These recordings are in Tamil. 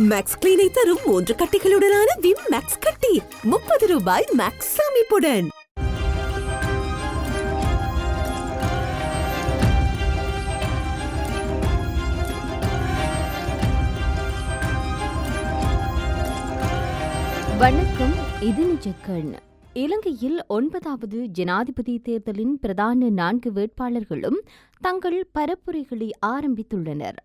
மேக்ஸ் கிளீனை தரும் மூன்று கட்டிகளுடனான விம் மேக்ஸ் கட்டி. முப்பது ரூபாய் மேக்ஸ் அமைப்புடன் வணக்கம் இது நிஜக்கண். இலங்கையில் ஒன்பதாவது ஜனாதிபதி தேர்தலின் பிரதான நான்கு வேட்பாளர்களும் தங்கள் பரப்புரைகளை ஆரம்பித்துள்ளனர்.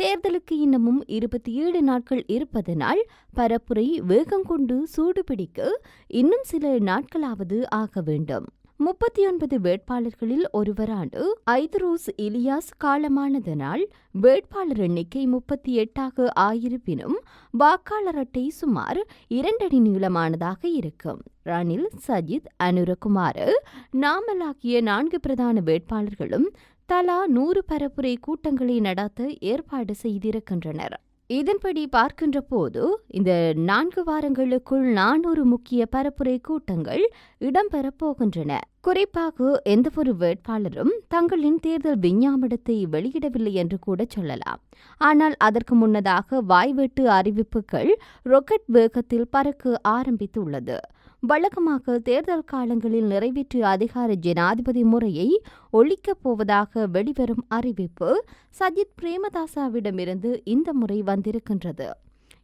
தேர்தலுக்கு இன்னமும் இருபத்தி ஏழு நாட்கள் இருப்பதனால் பரப்புரை வேகம் கொண்டு சூடுபிடிக்க இன்னும் சில நாட்களாவது ஆக வேண்டும். முப்பத்தி ஒன்பது வேட்பாளர்களில் ஒருவரான ஐதரோஸ் இலியாஸ் காலமானதனால் வேட்பாளர் எண்ணிக்கை முப்பத்தி எட்டாக ஆயிருப்பினும் வாக்காளர் அட்டை சுமார் இரண்டடி நீளமானதாக இருக்கும். ரணில் சஜித் அனுரகுமார் நாமல் ஆகிய நான்கு பிரதான வேட்பாளர்களும் தலா நூறு பரப்புரை கூட்டங்களை நடத்த ஏற்பாடு செய்திருக்கின்றனர். இதன்படி பார்க்கின்ற போது இந்த நான்கு வாரங்களுக்குள் நானூறு முக்கிய பரப்புரை கூட்டங்கள் இடம்பெறப் போகின்றன. குறிப்பாக எந்தவொரு வேட்பாளரும் தங்களின் தேர்தல் விஞ்ஞாபனத்தை வெளியிடவில்லை என்று கூட சொல்லலாம். ஆனால் அதற்கு முன்னதாக வாய்வெட்டு அறிவிப்புகள் ரொக்கெட் வேகத்தில் பறக்க ஆரம்பித்துள்ளது. வழக்கமாக தேர்தல் காலங்களில் நிறைவேற்றிய அதிகார ஜனாதிபதி முறையை ஒழிக்கப் போவதாக வெளிவரும் அறிவிப்பு சஜித் பிரேமதாசாவிடமிருந்து இந்த முறை வந்திருக்கின்றது.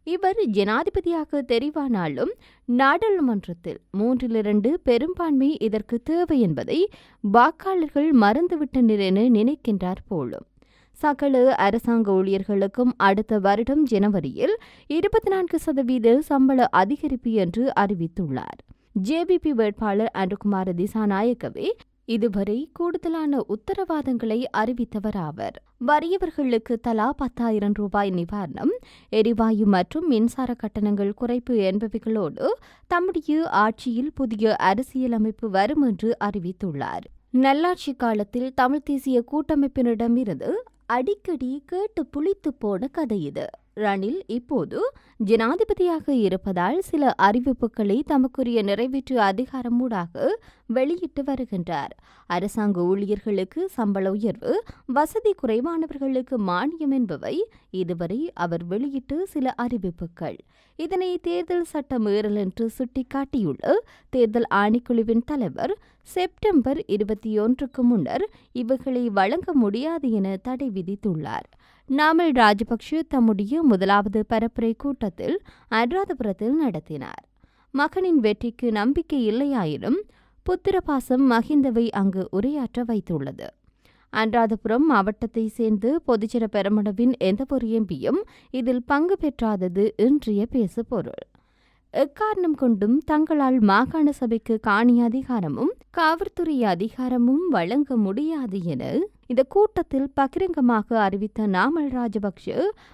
இவர் ஜனாதிபதியாக தெரிவானாலும் நாடாளுமன்றத்தில் மூன்றிலிரண்டு பெரும்பான்மை இதற்கு தேவை என்பதை வாக்காளர்கள் மறந்துவிட்டனர் என நினைக்கின்றார் போலும். சகல அரசாங்க ஊழியர்களுக்கும் அடுத்த வருடம் ஜனவரியில் இருபத்தி நான்கு சதவீத சம்பள அதிகரிப்பு என்று அறிவித்துள்ளார். ஜேபிபி வேட்பாளர் அனுகுமார திசாநாயக்கவே இதுவரை கூடுதலான உத்தரவாதங்களை அறிவித்தவராவர் வறியவர்களுக்கு தலா பத்தாயிரம் ரூபாய் நிவாரணம் எரிவாயு மற்றும் மின்சார கட்டணங்கள் குறைப்பு என்பவைகளோடு தம்முடைய ஆட்சியில் புதிய அரசியலமைப்பு வரும் என்று அறிவித்துள்ளார். நல்லாட்சி காலத்தில் தமிழ் தேசிய கூட்டமைப்பினரிடமிருந்து அடிக்கடி கேட்டு புளித்து போன கதை இது. ரணில் இப்போது ஜனாதிபதியாக இருப்பதால் சில அறிவிப்புகளை தமக்குரிய நிறைவேற்று அதிகாரமூடாக வெளியிட்டு வருகின்றார். அரசாங்க ஊழியர்களுக்கு சம்பள உயர்வு வசதி குறைவானவர்களுக்கு மானியம் என்பவை இதுவரை அவர் வெளியிட்டு சில அறிவிப்புகள். இதனை தேர்தல் சட்ட மீறல் என்று சுட்டிக்காட்டியுள்ள தேர்தல் ஆணைக்குழுவின் தலைவர் செப்டம்பர் இருபத்தி ஒன்றுக்கு முன்னர் இவைகளை வழங்க முடியாது என தடை விதித்துள்ளார். நாமல் ராஜபக்ஷ தம்முடைய முதலாவது பரப்புரை கூட்டத்தில் அனுராதபுரத்தில் நடத்தினார். மகனின் வெற்றிக்கு நம்பிக்கை இல்லையாயினும் புத்திரபாசம் மஹிந்தவை அங்கு உரையாற்ற வைத்துள்ளது. அன்றாதபுரம் மாவட்டத்தை சேர்ந்து பொதுஜன பெருமளவின் எந்தவொரு எம்பியும் இதில் பங்கு பெற்றாதது இன்றைய பேசுபொருள். எக்காரணம் கொண்டும் தங்களால் மாகாண சபைக்கு காணி அதிகாரமும் காவல்துறை அதிகாரமும் வழங்க முடியாது என இந்த கூட்டத்தில் பகிரங்கமாக அறிவித்த நாமல் ராஜபக்ஷ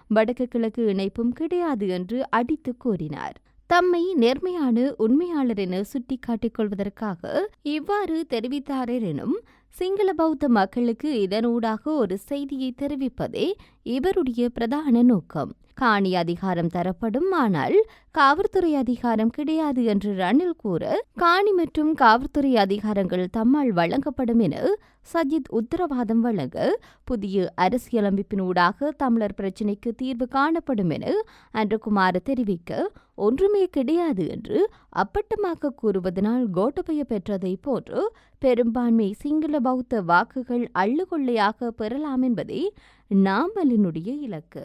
வடக்கு கிழக்கு இணைப்பும் கிடையாது என்று அடித்து கூறினார். தம்மை நேர்மையான உண்மையாளர் என சுட்டிக்காட்டிக் கொள்வதற்காக இவ்வாறு தெரிவித்தாரர் எனும் சிங்கள பௌத்த மக்களுக்கு இதனூடாக ஒரு செய்தியை தெரிவிப்பதே இவருடைய பிரதான நோக்கம். காணி அதிகாரம் தரப்படும் ஆனால் காவல்துறை அதிகாரம் கிடையாது என்று ரணில் கூற காணி மற்றும் காவல்துறை அதிகாரங்கள் தம்மால் வழங்கப்படும் என சஜித் உத்தரவாதம் வழங்க புதிய அரசியலமைப்பினூடாக தமிழர் பிரச்சினைக்கு தீர்வு காணப்படும் என அன்றகுமார் தெரிவிக்க ஒன்றுமே கிடையாது என்று அப்பட்டமாக கூறுவதனால் கோட்டபய பெற்றதை போன்று பெரும்பான்மை சிங்கள பௌத்த வாக்குகள் அள்ளுகொள்ளையாக பெறலாம் என்பதே நாமலினுடைய இலக்கு.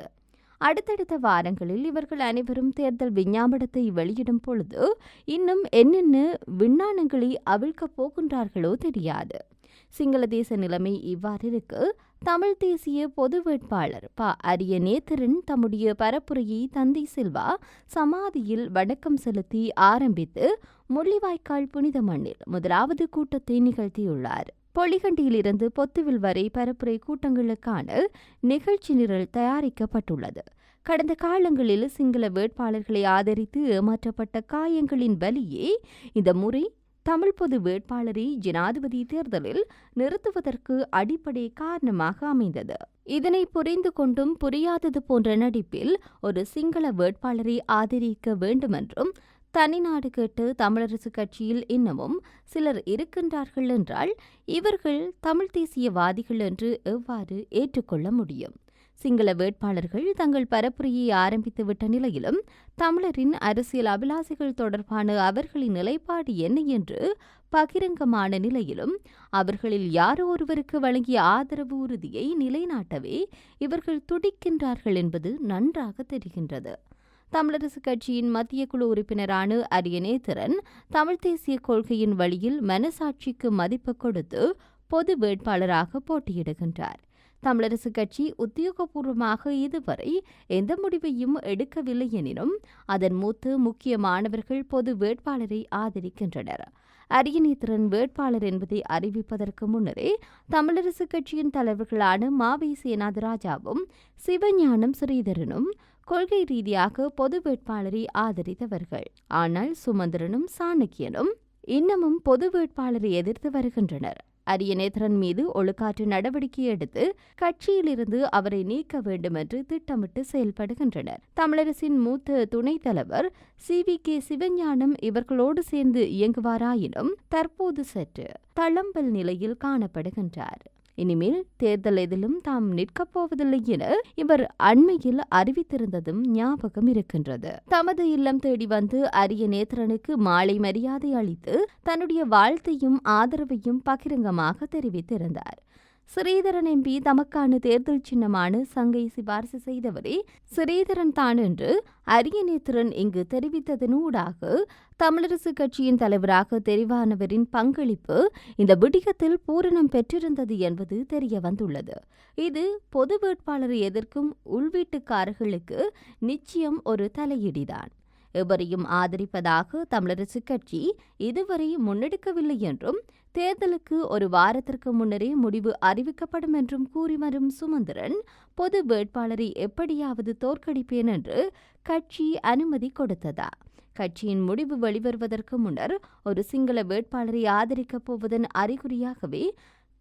அடுத்தடுத்த வாரங்களில் இவர்கள் அனைவரும் தேர்தல் விஞ்ஞாபனத்தை வெளியிடும் பொழுது இன்னும் என்னென்ன விஞ்ஞானங்களை அவிழ்க்கப் போகின்றார்களோ தெரியாது. சிங்கள தேச நிலைமை இவ்வாறிருக்கு. தமிழ் தேசிய பொது வேட்பாளர் ப. அரிய நேத்திரன் தம்முடைய பரப்புரையை தந்தை செல்வா சமாதியில் வணக்கம் செலுத்தி ஆரம்பித்து முள்ளிவாய்க்கால் புனித மண்ணில் முதலாவது கூட்டத்தை நிகழ்த்தியுள்ளார். பொலிகண்டியிலிருந்து பொத்துவில் வரை பரப்புரை கூட்டங்களுக்கான நிகழ்ச்சி நிரல் தயாரிக்கப்பட்டுள்ளது. கடந்த காலங்களில் சிங்கள வேட்பாளர்களை ஆதரித்து ஏமாற்றப்பட்ட காயங்களின் வலியே இந்த முறை தமிழ் பொது வேட்பாளரை ஜனாதிபதி தேர்தலில் நிறுத்துவதற்கு அடிப்படை காரணமாக அமைந்தது. இதனை புரிந்து கொண்டும் புரியாதது போன்ற நடிப்பில் ஒரு சிங்கள வேட்பாளரை ஆதரிக்க வேண்டுமென்றும் தனிநாடு கேட்டு தமிழரசு கட்சியில் இன்னமும் சிலர் இருக்கின்றார்கள் என்றால் இவர்கள் தமிழ் தேசியவாதிகள் என்று எவ்வாறு ஏற்றுக்கொள்ள முடியும்? சிங்கள வேட்பாளர்கள் தங்கள் பரப்புரையை ஆரம்பித்துவிட்ட நிலையிலும் தமிழரின் அரசியல் அபிலாசைகள் தொடர்பான அவர்களின் நிலைப்பாடு என்ன என்று பகிரங்கமான நிலையிலும் அவர்களில் யாரோ ஒருவருக்கு வழங்கிய ஆதரவு உறுதியை நிலைநாட்டவே இவர்கள் துடிக்கின்றார்கள் என்பது நன்றாக தெரிகின்றது. தமிழரசு கட்சியின் மத்திய குழு உறுப்பினரான அரியநேத்திரன் தமிழ் தேசிய கொள்கையின் வழியில் மனசாட்சிக்கு மதிப்பு கொடுத்து பொது வேட்பாளராக போட்டியிடுகின்றார். தமிழரசு கட்சி உத்தியோகபூர்வமாக இதுவரை எந்த முடிவையும் எடுக்கவில்லை எனினும் அதன் மூத்த முக்கிய மாணவர்கள் பொது வேட்பாளரை ஆதரிக்கின்றனர். அரியணைத்திறன் வேட்பாளர் என்பதை அறிவிப்பதற்கு முன்னரே தமிழரசு கட்சியின் தலைவர்களான மாவை சேனாதிராஜாவும் சிவஞானம் ஸ்ரீதரனும் கொள்கை ரீதியாக பொது வேட்பாளரை ஆதரித்தவர்கள். ஆனால் சுமந்திரனும் சாணக்கியனும் இன்னமும் பொது வேட்பாளரை எதிர்த்து வருகின்றனர். அரியநேத்திரன் மீது ஒழுக்காற்று நடவடிக்கை எடுத்து கட்சியிலிருந்து அவரை நீக்க வேண்டும் என்று திட்டமிட்டு செயல்படுகின்றனர். தமிழரசின் மூத்த துணைத் தலைவர் சி. வி. கே. சிவஞானம் இவர்களோடு சேர்ந்து இயங்குவாராயினும் தற்போது சற்று தளம்பல் நிலையில் காணப்படுகின்றார். இனிமேல் தேர்தல் எதிலும் தாம் நிற்கப் போவதில்லை என இவர் அண்மையில் அறிவித்திருந்ததும் ஞாபகம் இருக்கின்றது. தமது இல்லம் தேடி வந்து அரிய நேத்திரனுக்கு மாலை மரியாதை அளித்து தன்னுடைய வாழ்த்தையும் ஆதரவையும் பகிரங்கமாக தெரிவித்திருந்தார். ஸ்ரீதரன் எம்பி தமக்கான தேர்தல் சின்னமான சங்கை சிபாரிசு செய்தவரே ஸ்ரீதரன் தான் என்று அரியநேத்திரன் இங்கு தெரிவித்ததனூடாக தமிழரசு கட்சியின் தலைவராக தெரிவானவரின் பங்களிப்பு இந்த விடயத்தில் பூரணம் பெற்றிருந்தது என்பது தெரிய வந்துள்ளது இது பொது வேட்பாளரை எதிர்க்கும் உள்வீட்டுக்காரர்களுக்கு நிச்சயம் ஒரு தலையிடிதான். எவரையும் ஆதரிப்பதாக தமிழரசு கட்சி இதுவரை முன்னெடுக்கவில்லை என்றும் தேர்தலுக்கு ஒரு வாரத்திற்கு முன்னரே முடிவு அறிவிக்கப்படும் என்றும் கூறி வரும் சுமந்திரன் பொது வேட்பாளரை எப்படியாவது தோற்கடிப்பேன் என்று கட்சி அனுமதி கொடுத்ததா? கட்சியின் முடிவு வெளிவருவதற்கு முன்னர் ஒரு சிங்கள வேட்பாளரை ஆதரிக்கப் போவதன் அறிகுறியாகவே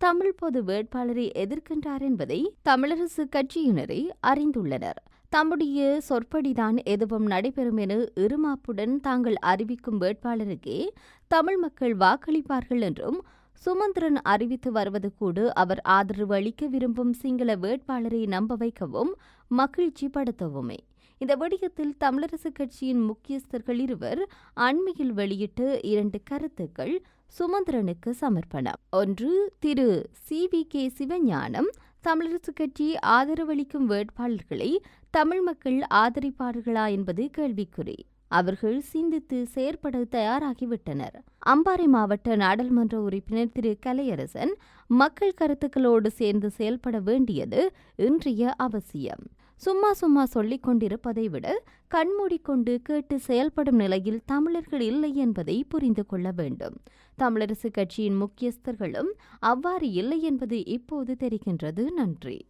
தமிழ் பொது வேட்பாளரை எதிர்க்கின்றார் என்பதை தமிழரசு கட்சியினரே அறிந்துள்ளனர். தம்முடைய சொற்படிதான் எதுவும் நடைபெறும் என இருமாப்புடன் தாங்கள் அறிவிக்கும் வேட்பாளருக்கே தமிழ் மக்கள் வாக்களிப்பார்கள் என்றும் சுமந்திரன் அறிவித்து வருவது கூட அவர் ஆதரவு அளிக்க விரும்பும் சிங்கள வேட்பாளரை நம்ப வைக்கவும் மகிழ்ச்சி படுத்தவுமே இந்த விடயத்தில் தமிழரசு கட்சியின் முக்கியஸ்தர்கள் இருவர் அண்மையில் வெளியிட்டு இரண்டு கருத்துக்கள் சுமந்திரனுக்கு சமர்ப்பணம். ஒன்று Thiru C V K Sivagnanam Tamil Arasu Katchi ஆதரவளிக்கும் வேட்பாளர்களை தமிழ் மக்கள் ஆதரிப்பார்களா என்பது கேள்விக்குறி. அவர்கள் சிந்தித்து செயற்பட தயாராகிவிட்டனர். அம்பாறை மாவட்ட நாடாளுமன்ற உறுப்பினர் திரு. கலையரசன் மக்கள் கருத்துக்களோடு சேர்ந்து செயல்பட வேண்டியது இன்றைய அவசியம். சும்மா சும்மா சொல்லிக் கொண்டிருப்பதை விட கண்மூடிக்கொண்டு கேட்டு செயல்படும் நிலையில் தமிழர்கள் இல்லை என்பதை புரிந்து கொள்ள வேண்டும். தமிழரசு கட்சியின் முக்கியஸ்தர்களும் அவ்வாறு இல்லை என்பது இப்போது தெரிகின்றது. நன்றி.